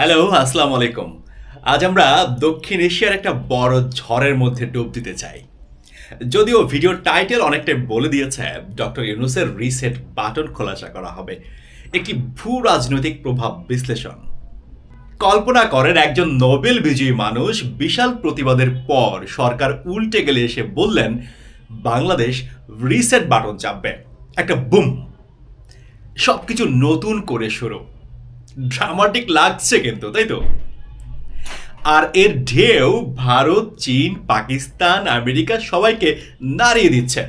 Hello আসসালামু আলাইকুম। আজ আমরা দক্ষিণ এশিয়ার একটা বড় ঝড়ের মধ্যে ডুব দিতে চাই। যদিও ভিডিওর টাইটেল অনেকটাই বলে দিয়েছে, ডক্টর ইউনুসের রিসেট বাটন খোলাসা করা হবে। একটি ভূ রাজনৈতিক প্রভাব বিশ্লেষণ। কল্পনা করেন একজন নোবেল বিজয়ী মানুষ বিশাল প্রতিবাদের পর সরকার উল্টে গেলে এসে বললেন, বাংলাদেশ রিসেট বাটন চাপবে। একটা বুম। সবকিছু নতুন করে শুরু। ড্রামাটিক লাগছে কিন্তু, তাই তো? আর এর ঢেউ ভারত, চীন, পাকিস্তান, আমেরিকা সবাইকে নাড়িয়ে দিচ্ছে।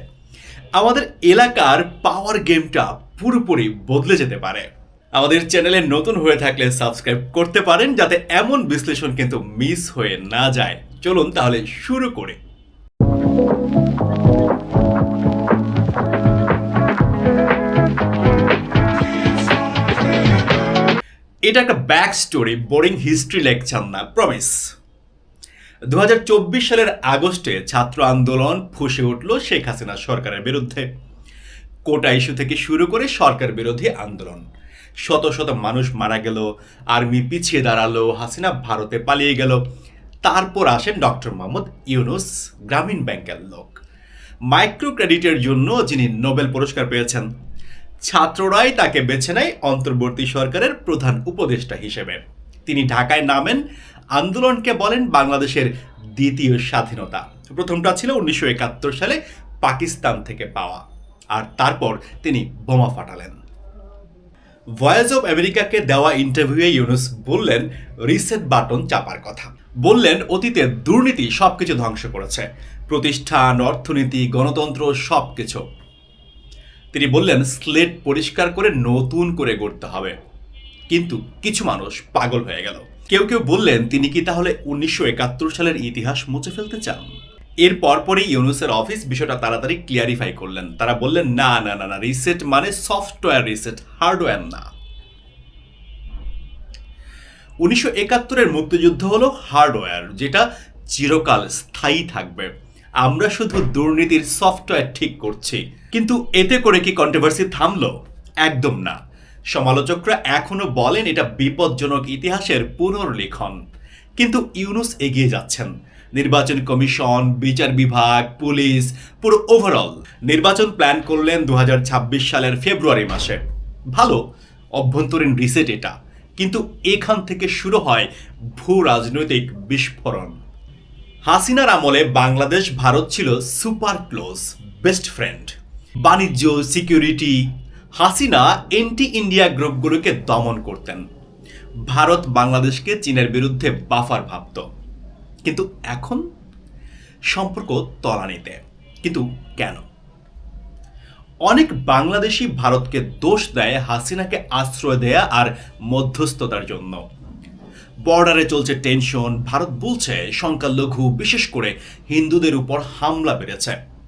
আমাদের এলাকার পাওয়ার গেমটা পুরোপুরি বদলে যেতে পারে। আমাদের চ্যানেলে নতুন হয়ে থাকলে সাবস্ক্রাইব করতে পারেন, যাতে এমন বিশ্লেষণ কিন্তু মিস হয়ে না যায়। চলুন তাহলে শুরু করে। এটা একটা back story boring history lecture না প্রমিস দু সালের আগস্টে ছাত্র আন্দোলন ফুসে উঠল শেখ হাসিনা সরকারের বিরুদ্ধে। কোটা ইস্যু থেকে শুরু করে সরকার বিরোধী আন্দোলন। শত শত মানুষ মারা গেল, আর্মি পিছিয়ে দাঁড়াল, হাসিনা ভারতে পালিয়ে গেল। তারপর আসেন ডক্টর মোহাম্মদ ইউনুস, গ্রামীণ ব্যাংকের লোক। মাইক্রো ক্রেডিটের জন্য যিনি নোবেল পুরস্কার পেয়েছেন ছাত্ররাই তাকে বেছে নেয় অন্তর্বর্তী সরকারের প্রধান উপদেষ্টা হিসেবে। তিনি ঢাকায় নামেন, আন্দোলনকে বলেন বাংলাদেশের দ্বিতীয় স্বাধীনতা। প্রথমটা ছিল উনিশশো একাত্তর সালে পাকিস্তান থেকে পাওয়া, আর তারপর তিনি বোমা ফাটালেন। ভয়েস অব আমেরিকাকে দেওয়া ইন্টারভিউয়ে ইউনুস বললেন, রিসেট বাটন চাপার কথা। বললেন, অতীতে দুর্নীতি সবকিছু ধ্বংস করেছে। প্রতিষ্ঠান, অর্থনীতি, গণতন্ত্র সবকিছু। তিনি বললেন, স্লেট পরিষ্কার করে নতুন করে গড়তে হবে। কিন্তু কিছু মানুষ পাগল হয়ে গেল। কেউ কেউ বললেন, তিনি কি তাহলে উনিশশো একাত্তর সালের ইতিহাস মুছে ফেলতে চান? এর পরপরই ইউনুসের অফিস বিষয়টা তাড়াতাড়ি ক্লিয়ারিফাই করলেন। তারা বললেন, না না না না রিসেট মানে সফটওয়্যার রিসেট হার্ডওয়্যার না। উনিশশো একাত্তরের মুক্তিযুদ্ধ হলো হার্ডওয়্যার যেটা চিরকাল স্থায়ী থাকবে। আমরা শুধু দুর্নীতির সফটওয়্যার ঠিক করছি। কিন্তু এতে করে কি কন্ট্রোভার্সি থামল? একদম না। সমালোচকরা এখনও বলেন এটা বিপজ্জনক ইতিহাসের পুনর্লিখন। কিন্তু ইউনুস এগিয়ে যাচ্ছেন। নির্বাচন কমিশন, বিচার বিভাগ, পুলিশ, পুরো ওভারঅল নির্বাচন প্ল্যান করলেন দু হাজার ছাব্বিশ সালের ফেব্রুয়ারি মাসে। ভালো, অভ্যন্তরীণ রিসেট এটা। কিন্তু এখান থেকে শুরু হয় ভূ রাজনৈতিক বিস্ফোরণ। হাসিনার আমলে বাংলাদেশ ভারত ছিল সুপার ক্লোজ বেস্ট ফ্রেন্ড বাণিজ্য, সিকিউরিটি, হাসিনা এন্টি ইন্ডিয়া গ্রুপগুলোকে দমন করতেন। ভারত বাংলাদেশকে চীনের বিরুদ্ধে বাফার ভাবত। কিন্তু এখন? সম্পর্ক তলানিতে। কিন্তু কেন? অনেক বাংলাদেশি ভারতকে দোষ দেয় হাসিনাকে আশ্রয় দেয়া আর মধ্যস্থতার জন্য। বর্ডারে চলছে টেনশন, ভারত বলছে সংখ্যালঘু, বিশেষ করে হিন্দুদের উপর হামলা বেড়েছে।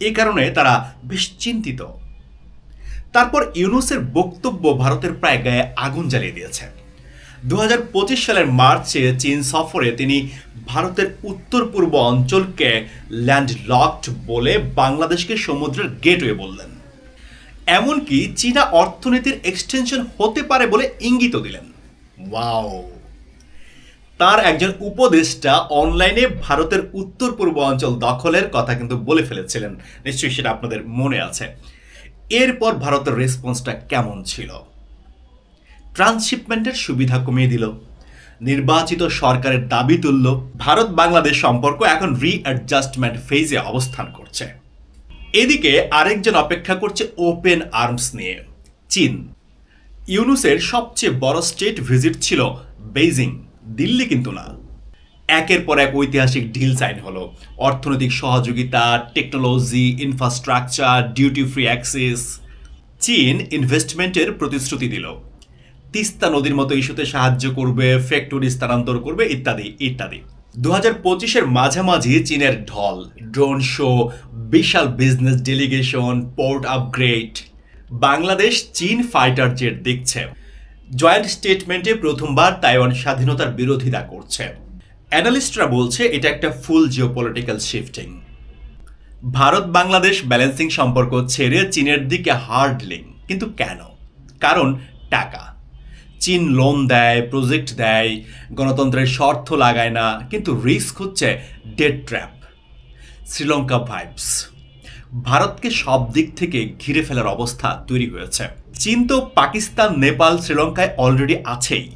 এ কারণে তারা বেশ চিন্তিত। তারপর ইউনুসের বক্তব্য ভারতের প্রায় গায়ে আগুন জ্বালিয়ে দিয়েছে। দু হাজার পঁচিশ সালের মার্চে চীন সফরে তিনি ভারতের উত্তর পূর্ব অঞ্চলকে ল্যান্ডলকড বলে বাংলাদেশকে সমুদ্রের গেটওয়ে বললেন। এমনকি চীনা অর্থনীতির এক্সটেনশন হতে পারে বলে ইঙ্গিত দিলেন। ওয়াও! তার একজন উপদেষ্টা অনলাইনে ভারতের উত্তর পূর্ব অঞ্চল দখলের কথা কিন্তু বলে ফেলেছিলেন। নিশ্চয়ই সেটা আপনাদের মনে আছে। এরপর ভারতের রেসপন্সটা কেমন ছিল? ট্রান্সশিপমেন্টের সুবিধা কমিয়ে দিল। নির্বাচিত সরকারের দাবি তুলল ভারত বাংলাদেশ সম্পর্ক এখন রিঅ্যাডজাস্টমেন্ট ফেজে অবস্থান করছে। এদিকে আরেকজন অপেক্ষা করছে ওপেন আর্মস নিয়ে, চীন। ইউনুসের সবচেয়ে বড় স্টেট ভিজিট ছিল বেইজিং দিল্লি কিন্তু না। একের পর এক ঐতিহাসিক ডিল সাইন হলো। অর্থনৈতিক সহযোগিতা, technology infrastructure duty free access চীন ইনভেস্টমেন্টের প্রতিশ্রুতি দিল। তিস্তা নদীর মতো ইস্যুতে সাহায্য করবে ফ্যাক্টরি স্থানান্তর করবে, ইত্যাদি ইত্যাদি। দু হাজার পঁচিশের মাঝামাঝি চীনের ঢল ড্রোন শো বিশাল business delegation port upgrade Bangladesh চীন ফাইটার জেট দেখছে। জয়েন্ট স্টেটমেন্টে প্রথমবার তাইওয়ান স্বাধীনতার বিরোধিতা করছে। অ্যানালিস্টরা বলছে, এটা একটা full geopolitical shifting. Bharat Bangladesh balancing সম্পর্ক ছেড়ে চীনের দিকে হার্ডলিং। কিন্তু কেন? কারণ টাকা। চীন লোন দেয়, প্রজেক্ট দেয়, গণতন্ত্রের শর্ত লাগায় না, কিন্তু রিস্ক হচ্ছে ডেট ট্র্যাপ। শ্রীলঙ্কা ভাইবস। ভারতকে সব দিক থেকে ঘিরে ফেলার অবস্থা তৈরি হয়েছে। চীন তো পাকিস্তান, নেপাল, শ্রীলঙ্কায় অলরেডি আছেই।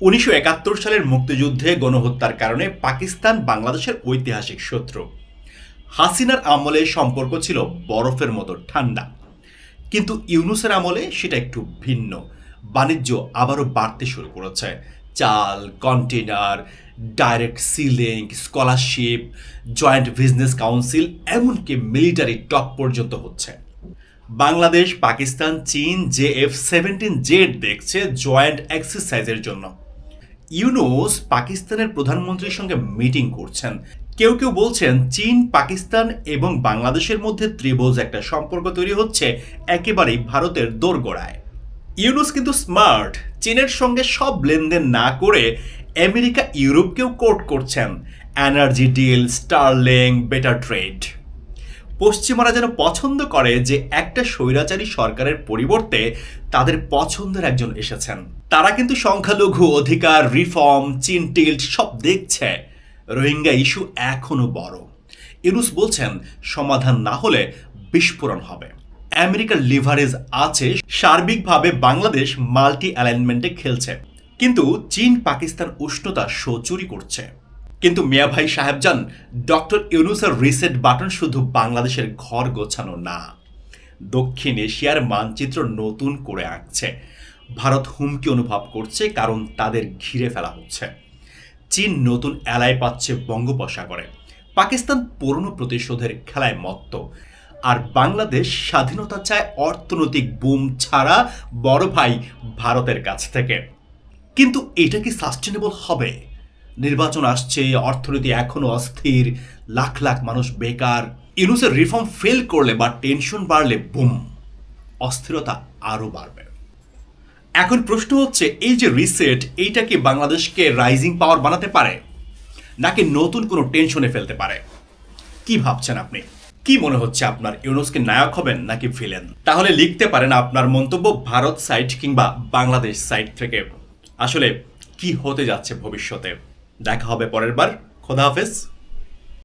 উনিশশো একাত্তর সালের মুক্তিযুদ্ধে গণহত্যার কারণে পাকিস্তান বাংলাদেশের ঐতিহাসিক শত্রু। হাসিনার আমলে সম্পর্ক ছিল বরফের মতো ঠান্ডা। কিন্তু ইউনুসের আমলে সেটা একটু ভিন্ন। বাণিজ্য আবারও বাড়তে শুরু করেছে। চাল container direct sea link scholarship joint business council এমনকি মিলিটারি টপ পর্যন্ত হচ্ছে। বাংলাদেশ, পাকিস্তান, চীন জে এফ সেভেন্টিন জেড দেখছে জয়েন্ট এক্সারসাইজের জন্য। ইউনুস পাকিস্তানের প্রধানমন্ত্রীর সঙ্গে মিটিং করছেন। কেউ কেউ বলছেন চীন, পাকিস্তান এবং বাংলাদেশের মধ্যে ত্রিভুজ একটা সম্পর্ক তৈরি হচ্ছে একেবারেই ভারতের দোরগোড়ায়। ইউনুস কিন্তু স্মার্ট চীনের সঙ্গে সব লেনদেন না করে আমেরিকা ইউরোপকেও কোর্ট করছেন। Energy deal, Starlink, better trade. পশ্চিমারা যেন পছন্দ করে যে একটা স্বৈরাচারী সরকারের পরিবর্তে তাদের পছন্দের একজন এসেছেন। তারা কিন্তু সংখ্যালঘু অধিকার, রিফর্ম, চীন টিল্ট সব দেখছে। রোহিঙ্গা ইস্যু এখনও বড়। ইউনুস বলছেন, সমাধান না হলে বিস্ফোরণ হবে। আমেরিকার লিভারেজ আছে, সার্বিকভাবে বাংলাদেশ মাল্টি অ্যালাইনমেন্টে খেলছে। কিন্তু চীন পাকিস্তান উষ্ণতা শো চুরি করছে। কিন্তু মিয়া ভাই সাহেবজান, ডক্টর ইউনুসের রিসেট বাটন শুধু বাংলাদেশের ঘর গোছানো না, দক্ষিণ এশিয়ার মানচিত্র নতুন করে আঁকছে। ভারত হুমকি অনুভব করছে, কারণ তাদের ঘিরে ফেলা হচ্ছে। চীন নতুন অ্যালাই পাচ্ছে বঙ্গোপসাগরে। পাকিস্তান পুরনো প্রতিশোধের খেলায় মত্ত। আর বাংলাদেশ স্বাধীনতা চায় অর্থনৈতিক বুম ছাড়া বড় ভাই ভারতের কাছ থেকে। কিন্তু এটা কি সাস্টেনেবল হবে? নির্বাচন আসছে, অর্থনীতি এখনও অস্থির, লাখ লাখ মানুষ বেকার। ইউনুসের রিফর্ম ফেল করলে বা টেনশন বাড়লে বুম, অস্থিরতা আরও বাড়বে। এখন প্রশ্ন হচ্ছে, এই যে রিসেট এইটা কি বাংলাদেশকে রাইজিং পাওয়ার বানাতে পারে? নাকি নতুন কোনো টেনশনে ফেলতে পারে? কি ভাবছেন আপনি? কি মনে হচ্ছে আপনার? ইউনুসকে নায়ক হবেন নাকি ভিলেন? তাহলে লিখতে পারেন আপনার মন্তব্য ভারত সাইট কিংবা বাংলাদেশ সাইট থেকে। আসলে কি হতে যাচ্ছে ভবিষ্যতে? দেখা হবে পরের বার। খোদা হাফেজ।